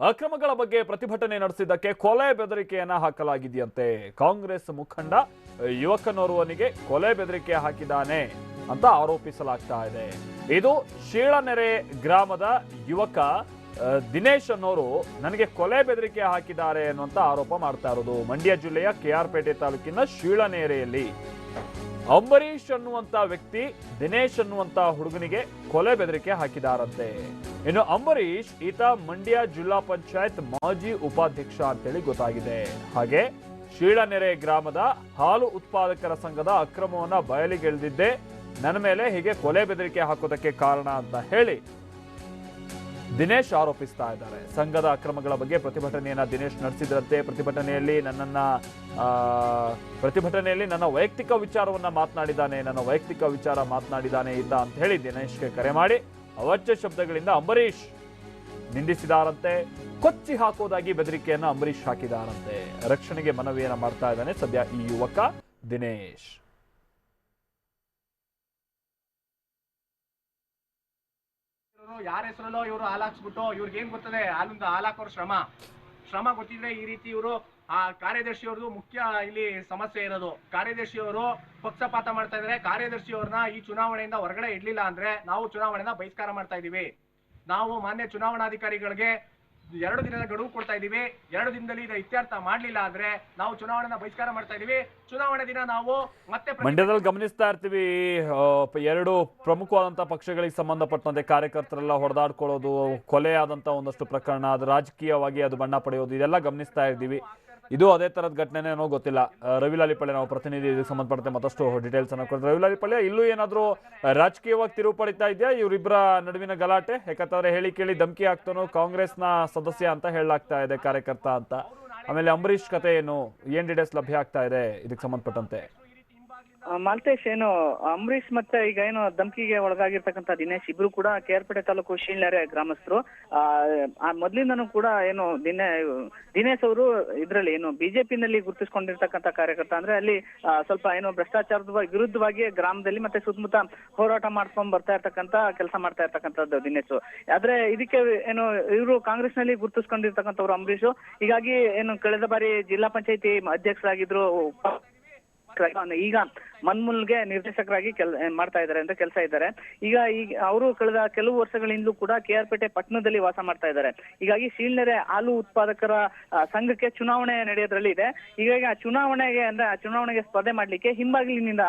ಅಕ್ರಮಗಳ ಬಗ್ಗೆ ಪ್ರತಿಭಟನೆ ನಡೆಸಿದ್ದಕ್ಕೆ ಕೊಲೆ ಬೆದರಿಕೆಯನ್ನ ಹಾಕಲಾಗಿದೆಯಂತೆ. ಕಾಂಗ್ರೆಸ್ ಮುಖಂಡ ಯುವಕನೋರ್ವನಿಗೆ ಕೊಲೆ ಬೆದರಿಕೆ ಹಾಕಿದ್ದಾನೆ ಅಂತ ಆರೋಪಿಸಲಾಗ್ತಾ ಇದೆ. ಇದು ಶೀಳನೆರೆ ಗ್ರಾಮದ ಯುವಕ ದಿನೇಶ್ ಅನ್ನೋರು ನನಗೆ ಕೊಲೆ ಬೆದರಿಕೆ ಹಾಕಿದ್ದಾರೆ ಅನ್ನುವಂತ ಆರೋಪ ಮಾಡ್ತಾ ಇರೋದು. ಮಂಡ್ಯ ಜಿಲ್ಲೆಯ ಕೆಆರ್ಪೇಟೆ ತಾಲೂಕಿನ ಶೀಳನೇರೆಯಲ್ಲಿ. ಅಂಬರೀಶ್ ಅನ್ನುವಂತ ವ್ಯಕ್ತಿ ದಿನೇಶ್ ಅನ್ನುವಂತ ಹುಡುಗನಿಗೆ ಕೊಲೆ ಬೆದರಿಕೆ ಹಾಕಿದಾರಂತೆ. ಇನ್ನು ಅಂಬರೀಶ್ ಈತ ಮಂಡ್ಯ ಜಿಲ್ಲಾ ಪಂಚಾಯತ್ ಮಾಜಿ ಉಪಾಧ್ಯಕ್ಷ ಅಂತೇಳಿ ಗೊತ್ತಾಗಿದೆ. ಹಾಗೆ ಶೀಳನೆರೆ ಗ್ರಾಮದ ಹಾಲು ಉತ್ಪಾದಕರ ಸಂಘದ ಅಕ್ರಮವನ್ನ ಬಯಲಿಗೆಳೆದಿದ್ದೆ. ನನ್ನ ಮೇಲೆ ಹೀಗೆ ಕೊಲೆ ಬೆದರಿಕೆ ಹಾಕೋದಕ್ಕೆ ಕಾರಣ ಅಂತ ಹೇಳಿ ದಿನೇಶ್ ಆರೋಪಿಸ್ತಾ ಇದ್ದಾರೆ. ಸಂಘದ ಅಕ್ರಮಗಳ ಬಗ್ಗೆ ಪ್ರತಿಭಟನೆಯನ್ನು ದಿನೇಶ್ ನಡೆಸಿದ್ರಂತೆ. ಪ್ರತಿಭಟನೆಯಲ್ಲಿ ನನ್ನನ್ನು ಪ್ರತಿಭಟನೆಯಲ್ಲಿ ನನ್ನ ವೈಯಕ್ತಿಕ ವಿಚಾರವನ್ನು ಮಾತನಾಡಿದ್ದಾನೆ. ನನ್ನ ವೈಯಕ್ತಿಕ ವಿಚಾರ ಮಾತನಾಡಿದ್ದಾನೆ ಇದ್ದ ಅಂತ ಹೇಳಿ ದಿನೇಶ್ಗೆ ಕರೆ ಮಾಡಿ ಅವಚ್ಯ ಶಬ್ದಗಳಿಂದ ಅಂಬರೀಶ್ ನಿಂದಿಸಿದಾರಂತೆ. ಕೊಚ್ಚಿ ಹಾಕೋದಾಗಿ ಬೆದರಿಕೆಯನ್ನು ಅಂಬರೀಶ್ ಹಾಕಿದಾರಂತೆ. ರಕ್ಷಣೆಗೆ ಮನವಿಯನ್ನು ಮಾಡ್ತಾ ಇದ್ದಾನೆ ಸದ್ಯ ಈ ಯುವಕ ದಿನೇಶ್. ಯಾರ ಹೆಸರಲ್ಲೋ ಇವರು ಹಾಲಾಕ್ಸ್ಬಿಟ್ಟು ಇವ್ರಿಗೆ ಏನ್ ಗೊತ್ತದೆ? ಹಾಲಿಂದ ಹಾಲಾಕೋರ್ ಶ್ರಮ. ಶ್ರಮ ಗೊತ್ತಿದ್ರೆ ಈ ರೀತಿ ಇವರು, ಆ ಕಾರ್ಯದರ್ಶಿಯವ್ರದ್ದು ಮುಖ್ಯ ಇಲ್ಲಿ ಸಮಸ್ಯೆ ಇರೋದು. ಕಾರ್ಯದರ್ಶಿಯವರು ಪಕ್ಷಪಾತ ಮಾಡ್ತಾ ಇದ್ರೆ. ಕಾರ್ಯದರ್ಶಿಯವ್ರನ್ನ ಈ ಚುನಾವಣೆಯಿಂದ ಹೊರಗಡೆ ಇಡ್ಲಿಲ್ಲ ಅಂದ್ರೆ ನಾವು ಚುನಾವಣೆಯಿಂದ ಬಹಿಷ್ಕಾರ ಮಾಡ್ತಾ ಇದೀವಿ. ನಾವು ಮಾನ್ಯ ಚುನಾವಣಾಧಿಕಾರಿಗಳಿಗೆ ಎರಡು ದಿನದ ಗಡುವು ಕೊಡ್ತಾ ಇದೀವಿ ಎರಡು ದಿನದಲ್ಲಿ ಇದು ಇತ್ಯರ್ಥ ಮಾಡಲಿಲ್ಲ ಅಂದ್ರೆ ನಾವು ಚುನಾವಣೆನ ಬಹಿಷ್ಕಾರ ಮಾಡ್ತಾ ಇದೀವಿ ಚುನಾವಣೆ ದಿನ ನಾವು ಮತ್ತೆ ಮಂಡ್ಯದಲ್ಲಿ ಗಮನಿಸ್ತಾ ಇರ್ತೀವಿ ಎರಡು ಪ್ರಮುಖವಾದಂತಹ ಪಕ್ಷಗಳಿಗೆ ಸಂಬಂಧಪಟ್ಟಂತೆ ಕಾರ್ಯಕರ್ತರೆಲ್ಲ ಹೊಡೆದಾಡ್ಕೊಳ್ಳೋದು ಕೊಲೆ ಆದಂತ ಒಂದಷ್ಟು ಪ್ರಕರಣ. ಅದು ರಾಜಕೀಯವಾಗಿ ಅದು ಬಣ್ಣ ಪಡೆಯೋದು, ಇದೆಲ್ಲ ಗಮನಿಸ್ತಾ ಇದ್ದೀವಿ. ಇದು ಅದೇ ತರದ ಘಟನೆ ಏನೋ ಗೊತ್ತಿಲ್ಲ. ಆ, ರವಿ ಲಾಲಿಪಳ್ಳಿ ನಾವು ಪ್ರತಿನಿಧಿ ಇದಕ್ಕೆ ಸಂಬಂಧಪಟ್ಟಂತೆ ಮತ್ತಷ್ಟು ಡೀಟೇಲ್ಸ್ ಅನ್ನು ಕೊಡ್ತಾರೆ ರವಿ ಲಾಲಿಪಳ್ಳಿ ಇಲ್ಲೂ ಏನಾದರೂ ರಾಜಕೀಯವಾಗಿ ತಿರುವು ಪಡಿತಾ ಇದೆಯಾ? ಇವರಿಬ್ಬರ ನಡುವಿನ ಗಲಾಟೆ? ಯಾಕಂತಂದ್ರೆ ಹೇಳಿ ಕೇಳಿ ಧಮಕಿ ಹಾಕ್ತಾನೋ ಕಾಂಗ್ರೆಸ್ನ ಸದಸ್ಯ ಅಂತ ಹೇಳಲಾಗ್ತಾ ಇದೆ ಕಾರ್ಯಕರ್ತ ಅಂತ. ಆಮೇಲೆ ಅಂಬರೀಷ್ ಕತೆ ಏನು ಏನ್ ಡೀಟೇಲ್ಸ್ ಲಭ್ಯ ಆಗ್ತಾ ಇದೆ ಇದಕ್ಕೆ ಸಂಬಂಧಪಟ್ಟಂತೆ? ಮಾಲ್ತೇಶ್, ಏನು ಅಂಬರೀಶ್ ಮತ್ತೆ ಈಗ ಏನು ಧಮಕಿಗೆ ಒಳಗಾಗಿರ್ತಕ್ಕಂಥ ದಿನೇಶ್ ಇಬ್ರು ಕೂಡ ಕೆಆರ್ಪೇಟೆ ತಾಲೂಕು ಶೀಲ್ನರೆ ಗ್ರಾಮಸ್ಥರು. ಆ ಮೊದ್ಲಿಂದನೂ ಕೂಡ ಏನು ದಿನೇ, ದಿನೇಶ್ ಅವರು ಇದ್ರಲ್ಲಿ ಏನು ಬಿಜೆಪಿನಲ್ಲಿ ಗುರುತಿಸ್ಕೊಂಡಿರ್ತಕ್ಕಂಥ ಕಾರ್ಯಕರ್ತ ಅಂದ್ರೆ ಅಲ್ಲಿ ಸ್ವಲ್ಪ ಏನು ಭ್ರಷ್ಟಾಚಾರದ ವಿರುದ್ಧವಾಗಿ ಗ್ರಾಮದಲ್ಲಿ ಮತ್ತೆ ಸುತ್ತಮುತ್ತ ಹೋರಾಟ ಮಾಡ್ಕೊಂಡ್ ಬರ್ತಾ ಇರ್ತಕ್ಕಂಥ ಕೆಲಸ ಮಾಡ್ತಾ ಇರ್ತಕ್ಕಂಥದ್ದು ದಿನೇಶ್. ಆದ್ರೆ ಇದಕ್ಕೆ ಏನು ಇವರು ಕಾಂಗ್ರೆಸ್ನಲ್ಲಿ ಗುರುತಿಸ್ಕೊಂಡಿರ್ತಕ್ಕಂಥವ್ರು ಅಂಬರೀಶ್ ಹೀಗಾಗಿ ಏನು ಕಳೆದ ಬಾರಿ ಜಿಲ್ಲಾ ಪಂಚಾಯತಿ ಅಧ್ಯಕ್ಷರಾಗಿದ್ರು ಈಗ ಮನ್ಮುಲ್ಗೆ ನಿರ್ದೇಶಕರಾಗಿ ಕೆಲ್ ಮಾಡ್ತಾ ಇದ್ದಾರೆ ಅಂತ ಕೆಲಸ ಇದ್ದಾರೆ. ಈಗ ಈಗ ಅವರು ಕಳೆದ ಕೆಲವು ವರ್ಷಗಳಿಂದಲೂ ಕೂಡ ಕೆ ಆರ್ ಪೇಟೆ ಪಟ್ಟಣದಲ್ಲಿ ವಾಸ ಮಾಡ್ತಾ ಇದ್ದಾರೆ. ಹೀಗಾಗಿ ಶೀಲ್ನೆರೆ ಹಾಲು ಉತ್ಪಾದಕರ ಸಂಘಕ್ಕೆ ಚುನಾವಣೆ ನಡೆಯೋದ್ರಲ್ಲಿ ಇದೆ. ಹೀಗಾಗಿ ಆ ಚುನಾವಣೆಗೆ ಅಂದ್ರೆ ಆ ಚುನಾವಣೆಗೆ ಸ್ಪರ್ಧೆ ಮಾಡ್ಲಿಕ್ಕೆ ಹಿಂಬಾಗಿಲಿನಿಂದ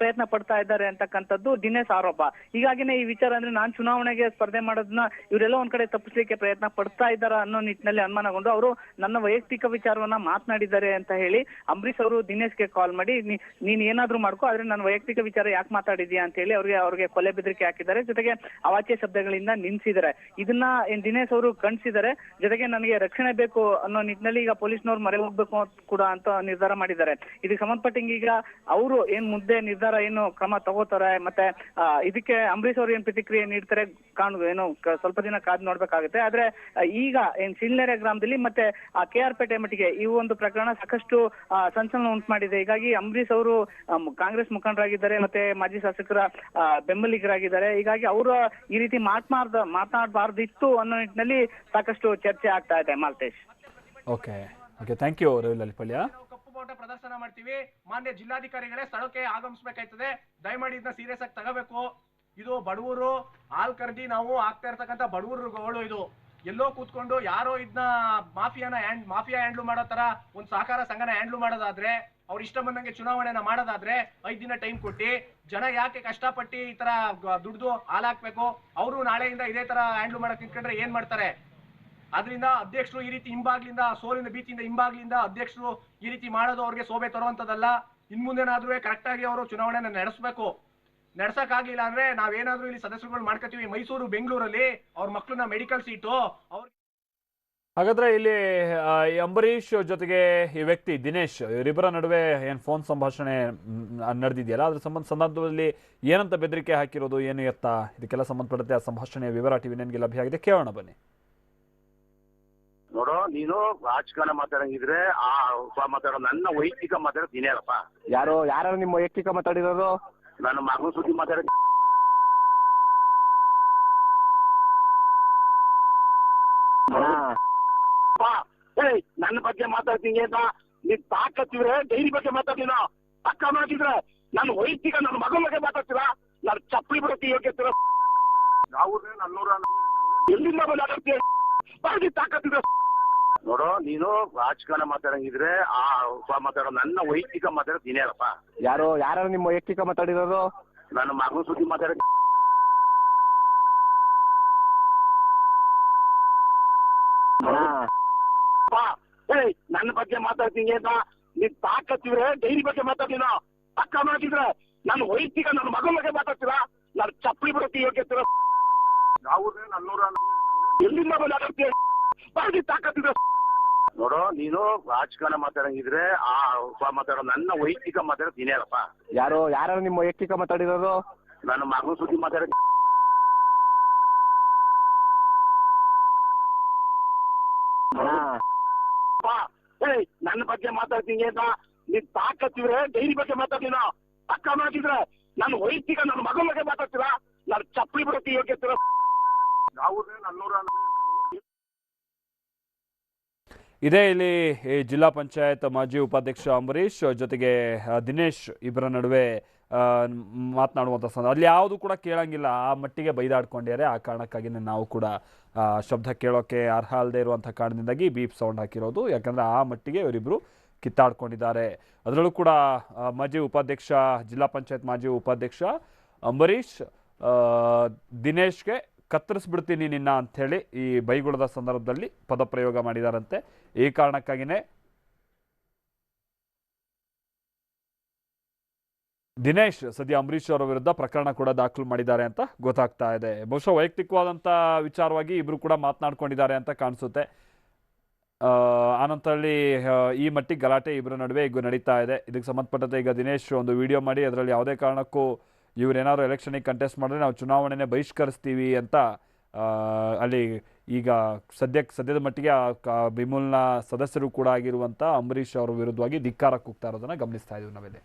ಪ್ರಯತ್ನ ಪಡ್ತಾ ಇದ್ದಾರೆ ಅಂತಕ್ಕಂಥದ್ದು ದಿನೇಶ್ ಆರೋಪ. ಹೀಗಾಗಿನೇ ಈ ವಿಚಾರ ಅಂದ್ರೆ ನಾನ್ ಚುನಾವಣೆಗೆ ಸ್ಪರ್ಧೆ ಮಾಡೋದನ್ನ ಇವರೆಲ್ಲ ಒಂದ್ ಕಡೆ ತಪ್ಪಿಸ್ಲಿಕ್ಕೆ ಪ್ರಯತ್ನ ಪಡ್ತಾ ಇದ್ದಾರ ಅನ್ನೋ ನಿಟ್ಟಿನಲ್ಲಿ ಅನುಮಾನಗೊಂಡು ಅವರು ನನ್ನ ವೈಯಕ್ತಿಕ ವಿಚಾರವನ್ನ ಮಾತನಾಡಿದ್ದಾರೆ ಅಂತ ಹೇಳಿ ಅಂಬರೀಶ್ ಅವರು ದಿನೇಶ್ಗೆ ಕಾಲ್ ಮಾಡಿ ನೀನ್ ಏನಾದ್ರೂ ಮಾಡ್ಕೋ, ಆದ್ರೆ ನನ್ನ ವೈಯಕ್ತಿಕ ವಿಚಾರ ಯಾಕೆ ಮಾತಾಡಿದ್ಯಾ ಅಂತ ಹೇಳಿ ಅವ್ರಿಗೆ ಅವ್ರಿಗೆ ಕೊಲೆ ಬೆದರಿಕೆ ಹಾಕಿದ್ದಾರೆ. ಜೊತೆಗೆ ಅವಾಚ್ಯ ಶಬ್ದಗಳಿಂದ ನಿಲ್ಸಿದ್ದಾರೆ ಇದನ್ನ ದಿನೇಶ್ ಅವರು ಖಂಡಿಸಿದ್ದಾರೆ. ಜೊತೆಗೆ ನನಗೆ ರಕ್ಷಣೆ ಬೇಕು ಅನ್ನೋ ನಿಟ್ಟಿನಲ್ಲಿ ಈಗ ಪೊಲೀಸ್ನವ್ರು ಮರೆ ಹೋಗ್ಬೇಕು ಕೂಡ ಅಂತ ನಿರ್ಧಾರ ಮಾಡಿದ್ದಾರೆ. ಇದಕ್ಕೆ ಸಂಬಂಧಪಟ್ಟಂಗೆ ಈಗ ಅವರು ಏನ್ ಮುದ್ದೆ ನಿರ್ಧಾರ, ಏನು ಕ್ರಮ ತಗೋತಾರೆ, ಮತ್ತೆ ಇದಕ್ಕೆ ಅಂಬರೀಶ್ ಅವರು ಏನ್ ಪ್ರತಿಕ್ರಿಯೆ ನೀಡ್ತಾರೆ ಕಾಣ್, ಏನು ಸ್ವಲ್ಪ ದಿನ ಕಾದ್ ನೋಡ್ಬೇಕಾಗುತ್ತೆ. ಆದ್ರೆ ಈಗ ಏನ್ ಸಿಲ್ನೆರೆ ಗ್ರಾಮದಲ್ಲಿ ಮತ್ತೆ, ಆ, ಕೆ ಆರ್ ಪೇಟೆ ಮಟ್ಟಿಗೆ ಈ ಒಂದು ಪ್ರಕರಣ ಸಾಕಷ್ಟು ಸಂಚಲನ ಉಂಟು ಮಾಡಿದೆ. ಹೀಗಾಗಿ ಅಂಬರೀಶ್ ಅವರು ಕಾಂಗ್ರೆಸ್ ಮುಖಂಡರಾಗಿದ್ದಾರೆ ಮತ್ತೆ ಮಾಜಿ ಶಾಸಕರ ಬೆಂಬಲಿಗರಾಗಿದ್ದಾರೆ. ಹೀಗಾಗಿ ಅವರು ಈ ರೀತಿ ಮಾತನಾಡ್ದ ಮಾತನಾಡಬಾರ್ದಿತ್ತು ಅನ್ನೋ ನಿಟ್ಟಿನಲ್ಲಿ ಸಾಕಷ್ಟು ಚರ್ಚೆ ಆಗ್ತಾ ಇದೆ. Malthesh. Okay. Okay thank you Ravi ಲಲಿಪಲ್ಯ ನಾವು ಕಪ್ಪು ಬೋಟ ಪ್ರದರ್ಶನ ಮಾಡ್ತೀವಿ. ಮಾನ್ಯ ಜಿಲ್ಲಾಧಿಕಾರಿಗಳೇ ಸ್ಥಳಕ್ಕೆ ಆಗಮಿಸಬೇಕಾಯ್ತದೆ. ದಯಮಾಡಿ ಇದನ್ನ ಸೀರಿಯಸ್ ಆಗಿ ತಗೋಬೇಕು. ಇದು ಬಡವರು ಹಾಲ್ ಕರ್ದಿ ನಾವು ಆಗ್ತಾ ಇರ್ತಕ್ಕಂಥ ಬಡವರುಗಳು ಇದು. ಎಲ್ಲೋ ಕೂತ್ಕೊಂಡು ಯಾರೋ ಇದನ್ನ ಮಾಫಿಯಾನ ಹ್ಯಾಂಡ್ ಮಾಫಿಯಾ ಹ್ಯಾಂಡ್ಲ್ ಮಾಡೋ ತರ ಒಂದು ಸಹಕಾರ ಸಂಘನ ಹ್ಯಾಂಡ್ಲ್ ಮಾಡೋದಾದ್ರೆ ಅವ್ರ ಇಷ್ಟ ಬಂದಂಗೆ ಚುನಾವಣೆನ ಮಾಡೋದಾದ್ರೆ ಐದ್ ದಿನ ಟೈಮ್ ಕೊಟ್ಟಿ, ಜನ ಯಾಕೆ ಕಷ್ಟಪಟ್ಟು ಈ ತರ ದುಡ್ದು ಹಾಲಾಕ್ಬೇಕು ಅವರು ನಾಳೆಯಿಂದ ಇದೇ ತರ ಹ್ಯಾಂಡಲ್ ಮಾಡಕ್ ನಿಂತ್ಕೊಂಡ್ರೆ ಏನ್ ಮಾಡ್ತಾರೆ? ಅದರಿಂದ ಅಧ್ಯಕ್ಷರು ಈ ರೀತಿ ಹಿಂಬಾಗ್ಲಿಂದ, ಸೋಲಿನ ಭೀತಿಯಿಂದ ಹಿಂಬಾಗ್ಲಿಂದ ಅಧ್ಯಕ್ಷರು ಈ ರೀತಿ ಮಾಡೋದು ಅವ್ರಿಗೆ ಶೋಭೆ ತರುವಂತದಲ್ಲ ಇನ್ ಮುಂದೆನಾದ್ರೂ ಕರೆಕ್ಟ್ ಆಗಿ ಅವರು ಚುನಾವಣೆನ ನಡೆಸಬೇಕು. ನಡ್ಸಕ್ ಆಗ್ಲಿಲ್ಲ ಅಂದ್ರೆ ನಾವೇನಾದ್ರೂ ಇಲ್ಲಿ ಸದಸ್ಯರುಗಳು ಮಾಡ್ಕೋತೀವಿ. ಮೈಸೂರು, ಬೆಂಗಳೂರಲ್ಲಿ ಅವ್ರ ಮಕ್ಳನ್ನ ಮೆಡಿಕಲ್ ಸೀಟು ಅವ್ರ ಹಾಗಾದ್ರೆ ಇಲ್ಲಿ ಆ, ಈ ಅಂಬರೀಶ್ ಜೊತೆಗೆ ಈ ವ್ಯಕ್ತಿ ದಿನೇಶ್ ಇವರಿಬ್ಬರ ನಡುವೆ ಏನ್ ಫೋನ್ ಸಂಭಾಷಣೆ ನಡೆದಿದೆಯಲ್ಲ? ಅದ್ರ ಸಂಬಂಧ ಸಂದರ್ಭದಲ್ಲಿ ಏನಂತ ಬೆದರಿಕೆ ಹಾಕಿರೋದು ಏನು ಎತ್ತ? ಇದಕ್ಕೆಲ್ಲ ಸಂಬಂಧಪಟ್ಟಂತೆ ಆ ಸಂಭಾಷಣೆಯ ವಿವರ ಟಿವಿ ನನಗೆ ಲಭ್ಯ ಆಗಿದೆ ಕೇಳೋಣ ಬನ್ನಿ. ನೋಡೋ ನೀನು ರಾಜಕಾರಣ ಮಾತಾಡಂಗಿದ್ರೆ ಆ ಮಾತಾಡೋ ನನ್ನ ವೈಯಕ್ತಿಕ ಮಾತಾಡೋದು ನೀನೇನಪ್ಪ ಯಾರು ಯಾರು ನಿಮ್ಮ ವೈಯಕ್ತಿಕ ಮಾತಾಡಿರೋದು? ನನ್ನ ಮಗನ ಸುದ್ದಿ ಮಾತಾಡೋದು. ಪಾ ಏಯ್ ನನ್ನ ಬಗ್ಗೆ ಮಾತಾಡ್ತೀನಿ ಅಂತ ನೀನ್ ತಾಕತ್ತಿದ್ರೆ ಡೈರಿ ಬಗ್ಗೆ ಮಾತಾಡ್ತೀನ ಅಕ್ಕ ಮಾಡಿದ್ರೆ ನನ್ನ ವೈಯಕ್ತಿಕ ನನ್ನ ಮಗನ ಬಗ್ಗೆ ಮಾತಾಡ್ತೀರ? ನನ್ನ ಚಪ್ಪಲಿ ಬಿಡಕ್ಕೆ ಯೋಗ್ಯತೆ ಯಾವುದೇ ನನ್ನೂರ? ಎಲ್ಲಿಂದ ಮಾತಾಡ್ತೀಯ? ಬಾಗಿ ತಾಕತ್ತಿದ್ರೆ. ನೋಡೋ ನೀನು ರಾಜಕಾರಣ ಮಾತಾಡಂಗಿದ್ರೆ ಆ ಮಾತಾಡೋ ನನ್ನ ವೈಯಕ್ತಿಕ ಮಾತಾಡೋ ನೀನೇ ಅಲ್ಲಪ್ಪ. ಯಾರು ಯಾರು ನಿಮ್ಮ ವೈಯಕ್ತಿಕ ಮಾತಾಡಿರೋದು? ನನ್ನ ಮಗನ ಸುದ್ದಿ ಮಾತಾಡ ಪಾ ಏಯ್ ನನ್ನ ಬಗ್ಗೆ ಮಾತಾಡ್ತೀನಿ ಅಂತ ನೀನ್ ತಾಕತ್ತಿದ್ರೆ ಡೈರಿ ಬಗ್ಗೆ ಮಾತಾಡ್ತೀನ ಅಕ್ಕ ಮಾಡಿದ್ರೆ ನನ್ನ ವೈಯಕ್ತಿಕ ನನ್ನ ಮಗನ ಬಗ್ಗೆ ಮಾತಾಡ್ತೀರಾ? ನಾನು ಚಪ್ಪಲಿ ಬಿಡಕ್ಕೆ ಯೋಗ್ಯತೆ ಯಾವುದೇ ನನ್ನೂರ ಎಲ್ಲಿಂದ ಮಾತಾಡ್ತೀಯ? ಬಾಗಿ ತಾಕತ್ತಿದ್ರೆ. ನೋಡೋ ನೀನು ರಾಜಕಾರಣ ಮಾತಾಡಂಗಿದ್ರೆ ಆ ಮಾತಾಡೋ ನನ್ನ ವೈಯಕ್ತಿಕ ಮಾತಾಡೋದು ನೀನೇ ಅಲ್ಲಪ್ಪ. ಯಾರು ಯಾರು ನಿಮ್ಮ ವೈಯಕ್ತಿಕ ಮಾತಾಡಿರೋದು? ನನ್ನ ಮಗನ ಸುದ್ದಿ ಮಾತಾಡ ಅಣ್ಣ ಏಯ್, ನನ್ನ ಬಗ್ಗೆ ಮಾತಾಡ್ತೀನಿ ಅಂತ ನೀನ್ ತಾಕತ್ತಿದ್ರೆ, ಡೈರಿ ಬಗ್ಗೆ ಮಾತಾಡ್ತೀನ ಅಕ್ಕ ಮಾಡಿದ್ರೆ ನನ್ನ ವೈಯಕ್ತಿಕ ನನ್ನ ಮಗನ ಬಗ್ಗೆ ಮಾತಾಡ್ತೀರಾ? ನಾನು ಚಪ್ಪಲಿ ಬಿಡಕ್ಕೆ ಯೋಗ್ಯತೆ ಯಾವುದೇ ನನ್ನೂರ ಇದೇ ಇಲ್ಲಿ ಜಿಲ್ಲಾ ಪಂಚಾಯತ್ ಮಾಜಿ ಉಪಾಧ್ಯಕ್ಷ ಅಂಬರೀಶ್ ಜೊತೆಗೆ ದಿನೇಶ್ ಇಬ್ಬರ ನಡುವೆ ಮಾತನಾಡುವಂಥ ಸಂದರ್ಭ. ಅಲ್ಲಿ ಯಾವುದು ಕೂಡ ಕೇಳಂಗಿಲ್ಲ. ಆ ಮಟ್ಟಿಗೆ ಬೈದಾಡ್ಕೊಂಡಿದ್ದಾರೆ. ಆ ಕಾರಣಕ್ಕಾಗಿನೇ ನಾವು ಕೂಡ ಶಬ್ದ ಕೇಳೋಕ್ಕೆ ಅರ್ಹ ಅಲ್ಲದೆ ಇರುವಂಥ ಕಾರಣದಿಂದಾಗಿ ಬೀಪ್ ಸೌಂಡ್ ಹಾಕಿರೋದು. ಯಾಕಂದರೆ ಆ ಮಟ್ಟಿಗೆ ಇವರಿಬ್ಬರು ಕಿತ್ತಾಡ್ಕೊಂಡಿದ್ದಾರೆ. ಅದರಲ್ಲೂ ಕೂಡ ಮಾಜಿ ಉಪಾಧ್ಯಕ್ಷ ಜಿಲ್ಲಾ ಪಂಚಾಯತ್ ಮಾಜಿ ಉಪಾಧ್ಯಕ್ಷ ಅಂಬರೀಶ್ ಆ, ದಿನೇಶ್ಗೆ ಕತ್ತರಿಸ್ಬಿಡ್ತೀನಿ ನಿನ್ನ ಅಂಥೇಳಿ ಈ ಬೈಗುಳದ ಸಂದರ್ಭದಲ್ಲಿ ಪದಪ್ರಯೋಗ ಮಾಡಿದಾರಂತೆ. ಈ ಕಾರಣಕ್ಕಾಗಿಯೇ ದಿನೇಶ್ ಸದ್ಯ ಅಂಬರೀಶ್ ಅವರ ವಿರುದ್ಧ ಪ್ರಕರಣ ಕೂಡ ದಾಖಲು ಮಾಡಿದ್ದಾರೆ ಅಂತ ಗೊತ್ತಾಗ್ತಾ ಇದೆ. ಬಹುಶಃ ವೈಯಕ್ತಿಕವಾದಂಥ ವಿಚಾರವಾಗಿ ಇಬ್ರು ಕೂಡ ಮಾತನಾಡ್ಕೊಂಡಿದ್ದಾರೆ ಅಂತ ಕಾಣಿಸುತ್ತೆ. ಆನಂತರಲ್ಲಿ ಈ ಮಟ್ಟಿಗೆ ಗಲಾಟೆ ಇಬ್ಬರ ನಡುವೆ ಈಗ ನಡೀತಾ ಇದೆ. ಇದಕ್ಕೆ ಸಂಬಂಧಪಟ್ಟಂತೆ ಈಗ ದಿನೇಶ್ ಒಂದು ವಿಡಿಯೋ ಮಾಡಿ, ಅದರಲ್ಲಿ ಯಾವುದೇ ಕಾರಣಕ್ಕೂ ಇವರೇನಾದ್ರು ಎಲೆಕ್ಷನಿಗೆ ಕಂಟೆಸ್ಟ್ ಮಾಡಿದ್ರೆ ನಾವು ಚುನಾವಣೆನೇ ಬಹಿಷ್ಕರಿಸ್ತೀವಿ ಅಂತ ಅಲ್ಲಿ ಈಗ ಸದ್ಯಕ್ಕೆ, ಸದ್ಯದ ಮಟ್ಟಿಗೆ ಆ ಬಿಮುಲ್ನ ಸದಸ್ಯರು ಕೂಡ ಆಗಿರುವಂಥ ಅಂಬರೀಶ್ ಅವರ ವಿರುದ್ಧವಾಗಿ ಧಿಕ್ಕಾರ ಕೂಗ್ತಾ ಇರೋದನ್ನು ಗಮನಿಸ್ತಾ ಇದ್ದೀವಿ ನಾವಿಲ್ಲಿ.